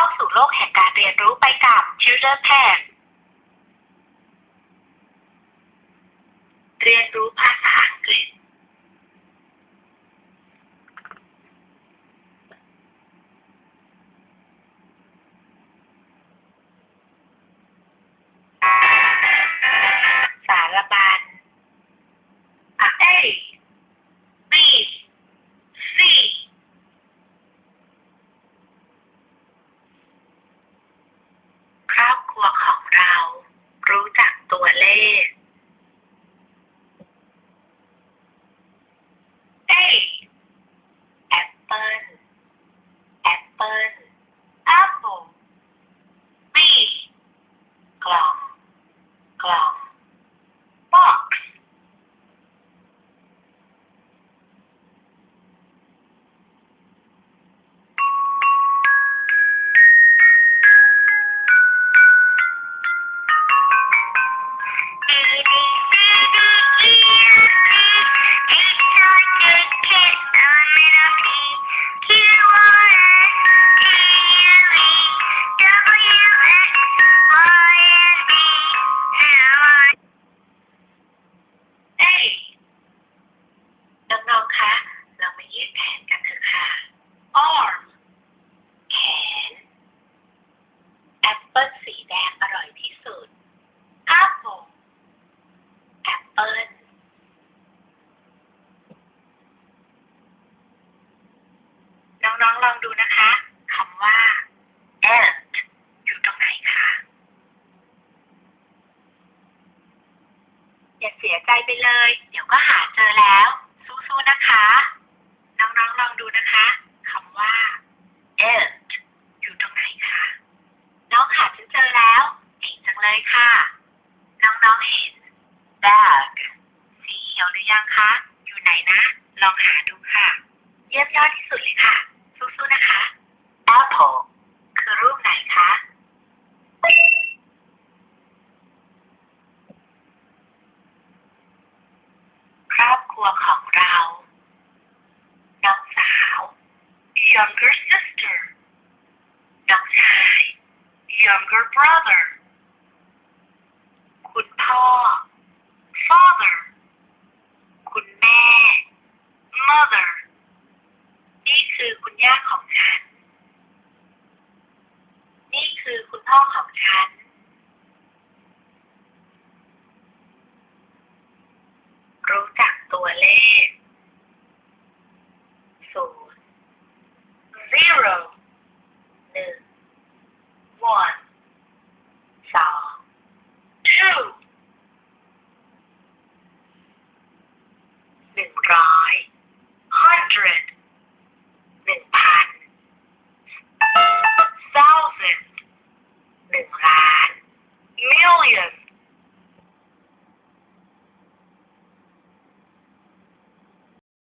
าสู่โลกแห่งการเรียนรู้ไปกับ Children Pen เรียนรู้ภาษา องๆลองดูนะคะคำว่า ant อยู่ตรงไหนคะอย่าเสียใจไปเลย เดี๋ยวก็หาเจอแล้ว สู้ๆนะคะ น้องๆลองดูนะคะคำว่า ant อยู่ตรงไหนคะน้องหาฉันเจอแล้วเก่งจังเลยค่ะ น้องๆเห็น bag สีเขียวหรือยังคะ อยู่ไหนนะ ลองหาดูค่ะ เยี่ยมยอดที่สุดเลยค่ะ สู้ๆนะคะ apple คือรูปไหนคะ ครอบครัวของเรา น้องสาว younger sister น้องชาย younger brother คุณพ่อ father คุณแม่ mother นี่คือคุณย่าของฉัน นี่คือคุณพ่อ ของฉันรู้